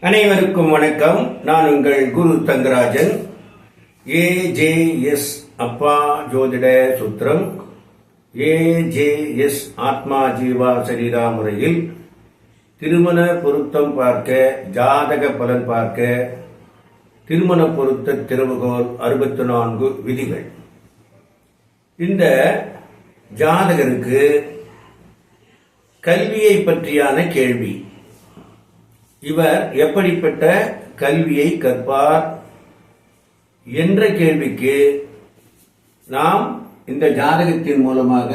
அனைவருக்கும் வணக்கம். நான் உங்கள் குரு தங்கராஜன். ஏஜேஎஸ் அப்பா ஜோதிட சுத்திரம். ஏஜேஎஸ் ஆத்மா ஜீவா சரீரா முறையில் திருமண பொருத்தம் பார்க்க ஜாதக பலன் பார்க்க திருமண பொருத்த திறவுகோல் அறுபத்தி நான்கு விதிகள். இந்த ஜாதகருக்கு கல்வியை பற்றியான கேள்வி. இவர் எப்படிப்பட்ட கல்வியை கற்பார் என்ற கேள்விக்கு நாம் இந்த ஜாதகத்தின் மூலமாக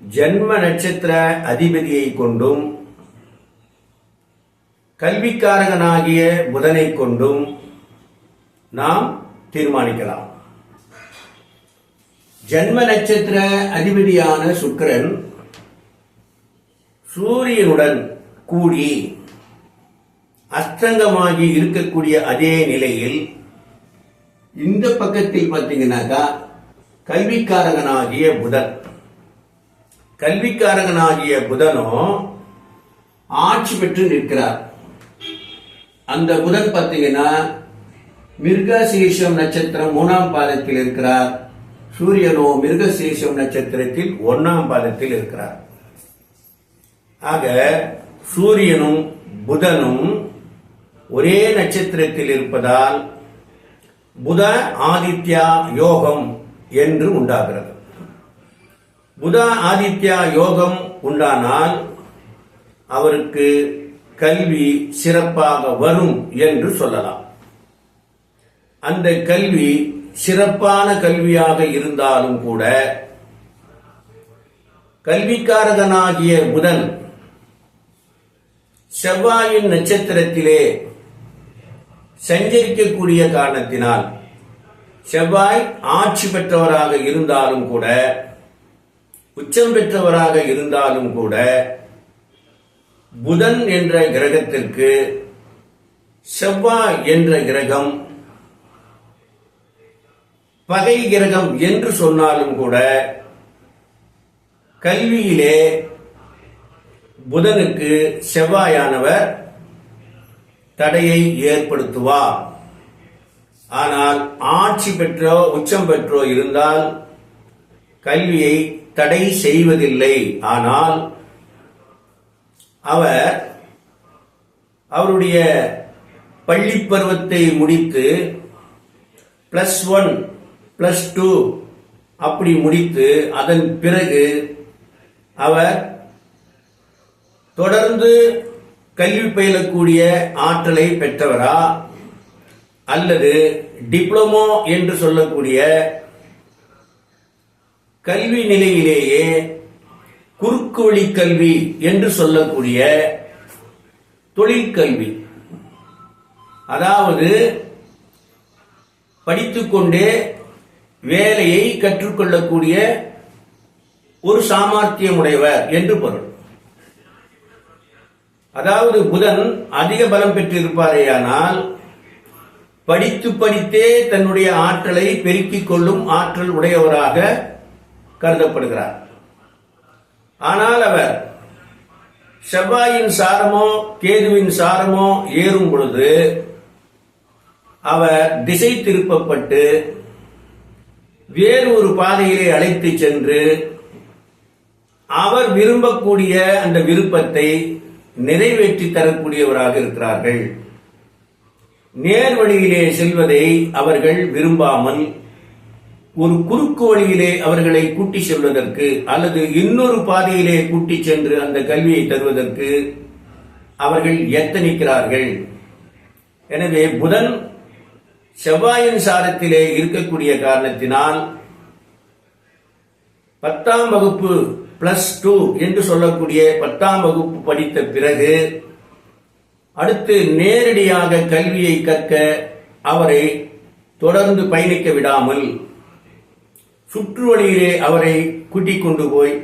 ஜென்ம நட்சத்திர அதிபதியை கொண்டும் கல்விக்காரகனாகிய புதனை கொண்டும் நாம் தீர்மானிக்கலாம். ஜென்ம நட்சத்திர அதிபதியான சுக்கிரன் சூரியனுடன் கூடி அஸ்தங்கமாகி இருக்கக்கூடிய அதே நிலையில் இந்த பக்கத்தில் பார்த்தீங்கன்னாக்கா கல்விக்காரகனாகிய புதன். கல்விக்காரகனாகிய புதனும் ஆட்சி பெற்று நிற்கிறார். அந்த புதன் பார்த்தீங்கன்னா மிருகசீஷம் நட்சத்திரம் மூணாம் பாதத்தில் இருக்கிறார். சூரியனோ மிருகசீஷம் நட்சத்திரத்தில் ஒன்னாம் பாதத்தில் இருக்கிறார். ஆக சூரியனும் புதனும் ஒரே நட்சத்திரத்தில் இருப்பதால் புத ஆதித்யா யோகம் என்று உண்டாகிறது. புத ஆதித்யா யோகம் உண்டானால் அவருக்கு கல்வி சிறப்பாக வரும் என்று சொல்லலாம். அந்த கல்வி சிறப்பான கல்வியாக இருந்தாலும் கூட கல்விக்காரகனாகிய புதன் செவ்வாயின் நட்சத்திரத்திலே சஞ்சரிக்கக்கூடிய காரணத்தினால் செவ்வாய் ஆட்சி பெற்றவராக இருந்தாலும் கூட உச்சம் பெற்றவராக இருந்தாலும் கூட புதன் என்ற கிரகத்திற்கு செவ்வாய் என்ற கிரகம் பகை கிரகம் என்று சொன்னாலும் கூட கல்வியிலே புதனுக்கு செவ்வாயானவர் தடையை ஏற்படுத்துவார். ஆனால் ஆட்சி பெற்றோ உச்சம் பெற்றோ இருந்தால் கல்வியை தடை செய்வதில்லை. ஆனால் அவர் அவருடைய பள்ளி பருவத்தை முடித்து பிளஸ் ஒன் பிளஸ் டூ அப்படி முடித்து அதன் பிறகு அவர் தொடர்ந்து கல்வி பயிலக்கூடிய ஆற்றலை பெற்றவரா? அல்லது டிப்ளமோ என்று சொல்லக்கூடிய கல்வி நிலையிலேயே குறுக்கு வழி கல்வி என்று சொல்லக்கூடிய தொழிற்கல்வி அதாவது படித்துக்கொண்டே வேலையை கற்றுக்கொள்ளக்கூடிய ஒரு சாமர்த்தியமுடையவர் என்று பொருள். அதாவது புதன் அதிக பலம் பெற்றிருப்பாரேயானால் படித்து படித்தே தன்னுடைய ஆற்றலை பெருக்கிக் கொள்ளும் ஆற்றல் உடையவராக கருதப்படுகிறார். ஆனால் அவர் செவ்வாயின் சாரமோ கேதுவின் சாரமோ ஏறும் பொழுது அவர் திசை திருப்பப்பட்டு வேறு ஒரு பாதையிலே அழைத்து சென்று அவர் விரும்பக்கூடிய அந்த விருப்பத்தை நிறைவேற்றி தரக்கூடியவராக இருக்கிறார்கள். நேர் வழியிலே செல்வதை அவர்கள் விரும்பாமல் ஒரு குறுக்கு வழியிலே அவர்களை கூட்டி செல்வதற்கு அல்லது இன்னொரு பாதையிலே கூட்டி சென்று அந்த கல்வியை தருவதற்கு அவர்கள் எத்தனிக்கிறார்கள். எனவே புதன் செவ்வாயின் சாரத்திலே இருக்கக்கூடிய காரணத்தினால் பத்தாம் வகுப்பு பிளஸ் டூ என்று சொல்லக்கூடிய பத்தாம் வகுப்பு படித்த பிறகு அடுத்து நேரடியாக கல்வியை கற்க அவரை தொடர்ந்து பயணிக்க விடாமல் சுற்று வழியிலே அவரை கூட்டிக் கொண்டு போய்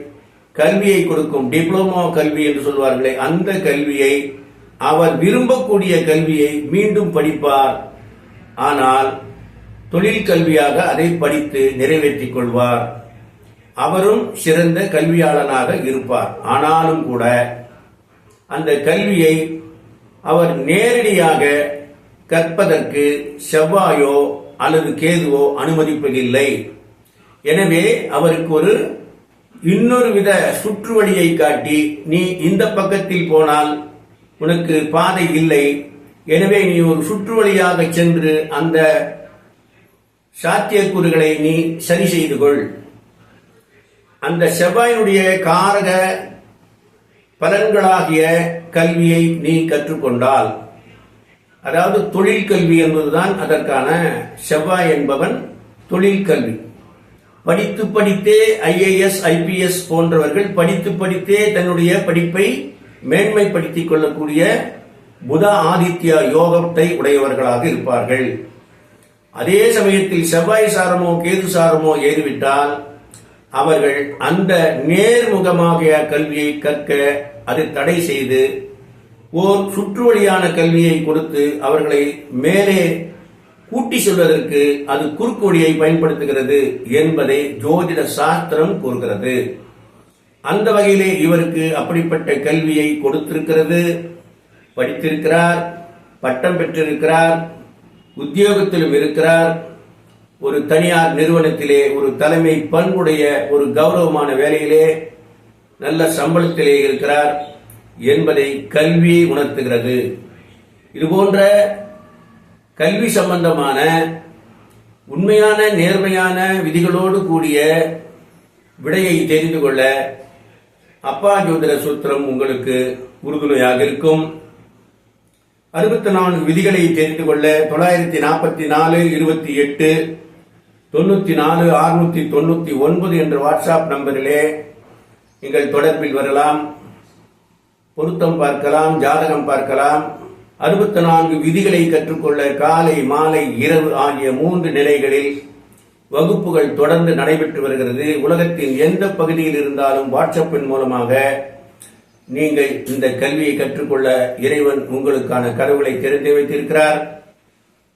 கல்வியை கொடுக்கும் டிப்ளமோ கல்வி என்று சொல்வார்களே அந்த கல்வியை அவர் விரும்பக்கூடிய கல்வியை மீண்டும் படிப்பார். ஆனால் தொழில் கல்வியாக அதை படித்து நிறைவேற்றிக் கொள்வார். அவரும் சிறந்த கல்வியாளனாக இருப்பார். ஆனாலும் கூட அந்த கல்வியை அவர் நேரடியாக கற்பதற்கு செவ்வாயோ அல்லது கேதுவோ அனுமதிப்பதில்லை. எனவே அவருக்கு ஒரு இன்னொரு வித சுற்று வழியை காட்டி நீ இந்த பக்கத்தில் போனால் உனக்கு பாதை இல்லை. எனவே நீ ஒரு சுற்று வழியாக சென்று அந்த சாத்தியக்கூறுகளை நீ சரி செய்து கொள். அந்த செவ்வாயினுடைய காரக பலன்களாகிய கல்வியை நீ கற்றுக்கொண்டால் அதாவது தொழில் கல்வி என்பதுதான் அதற்கான செவ்வாய் என்பவன் தொழில் கல்வி. படித்து படித்தே ஐஏஎஸ் ஐபிஎஸ் போன்றவர்கள் படித்து படித்தே தன்னுடைய படிப்பை மேன்மைப்படுத்திக் கொள்ளக்கூடிய புத ஆதித்யா யோகத்தை உடையவர்களாக இருப்பார்கள். அதே சமயத்தில் செவ்வாய் சாரமோ கேது சாரமோ ஏறிவிட்டால் அவர்கள் அந்த நேர்முகமாக கல்வியை கற்க அதை தடை செய்து ஓர் சுற்று வழியான கல்வியை கொடுத்து அவர்களை மேலே கூட்டி சொல்வதற்கு அது குறுக்கு வழியை பயன்படுத்துகிறது என்பதை ஜோதிட சாஸ்திரம் கூறுகிறது. அந்த வகையிலே இவருக்கு அப்படிப்பட்ட கல்வியை கொடுத்திருக்கிறது. படித்திருக்கிறார் பட்டம் பெற்றிருக்கிறார் உத்தியோகத்திலும் இருக்கிறார். ஒரு தனியார் நிறுவனத்திலே ஒரு தலைமை பண்புடைய ஒரு கௌரவமான வேலையிலே நல்ல சம்பளத்திலே இருக்கிறார் என்பதை கல்வி உணர்த்துகிறது. இதுபோன்ற கல்வி சம்பந்தமான உண்மையான நேர்மையான விதிகளோடு கூடிய விடையை தெரிந்து கொள்ள அப்பா ஜோதிட சூத்திரம் உங்களுக்கு உறுதுணையாக இருக்கும். அறுபத்தி நான்கு விதிகளை தெரிந்து கொள்ள தொள்ளாயிரத்தி நாற்பத்தி நாலு இருபத்தி எட்டு தொண்ணூத்தி நாலு அறுநூத்தி தொண்ணூத்தி ஒன்பது என்ற வாட்ஸ்அப் நம்பரிலே நீங்கள் தொடர்பில் வரலாம். பொருத்தம் பார்க்கலாம் ஜாதகம் பார்க்கலாம். அறுபத்தி நான்கு விதிகளை கற்றுக்கொள்ள காலை மாலை இரவு ஆகிய மூன்று நிலைகளில் வகுப்புகள் தொடர்ந்து நடைபெற்று வருகிறது. உலகத்தின் எந்த பகுதியில் இருந்தாலும் வாட்ஸ்அப்பின் மூலமாக நீங்கள் இந்த கல்வியை கற்றுக்கொள்ள இறைவன் உங்களுக்கான கடவுளை தெரிந்து வைத்திருக்கிறார்.